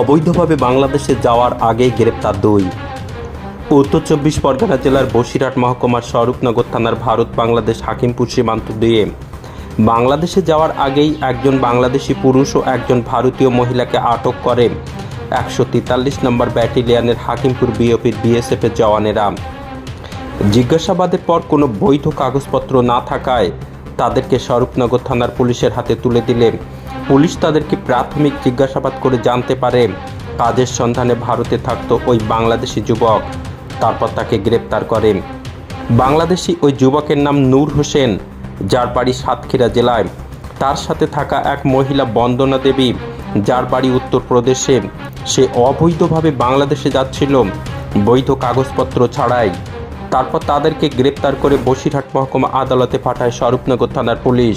অবৈধভাবে বাংলাদেশে যাওয়ার আগেই গ্রেপ্তার দুই। উত্তর চব্বিশ পরগনা জেলার বসিরহাট মহকুমার স্বরূপনগর থানার ভারত বাংলাদেশ হাকিমপুর সীমান্ত দিয়ে বাংলাদেশে যাওয়ার আগেই একজন বাংলাদেশি পুরুষ ও একজন ভারতীয় মহিলাকে আটক করে একশো তেতাল্লিশ নম্বর ব্যাটালিয়নের হাকিমপুর বিওপির বিএসএফের জওয়ানেরা। জিজ্ঞাসাবাদের পর কোনো বৈধ কাগজপত্র না থাকায় তাদেরকে স্বরূপনগর থানার পুলিশের হাতে তুলে দিলে। পুলিশ তাদেরকে প্রাথমিক জিজ্ঞাসাবাদ করে জানতে পারে। কাজের সন্ধানে ভারতে থাকত ওই বাংলাদেশি যুবক। তারপর তাকে গ্রেপ্তার করে। বাংলাদেশি ওই যুবকের নাম নূর হোসেন, যার বাড়ি সাতক্ষীরা জেলায়। তার সাথে থাকা এক মহিলা বন্দনা দেবী, যার বাড়ি উত্তরপ্রদেশে। সে অবৈধভাবে বাংলাদেশে যাচ্ছিল, বৈধ কাগজপত্র ছাড়াই। তারপর তাদেরকে গ্রেপ্তার করে বসিরহাট মহকুমা আদালতে পাঠায় স্বরূপনগর থানার পুলিশ।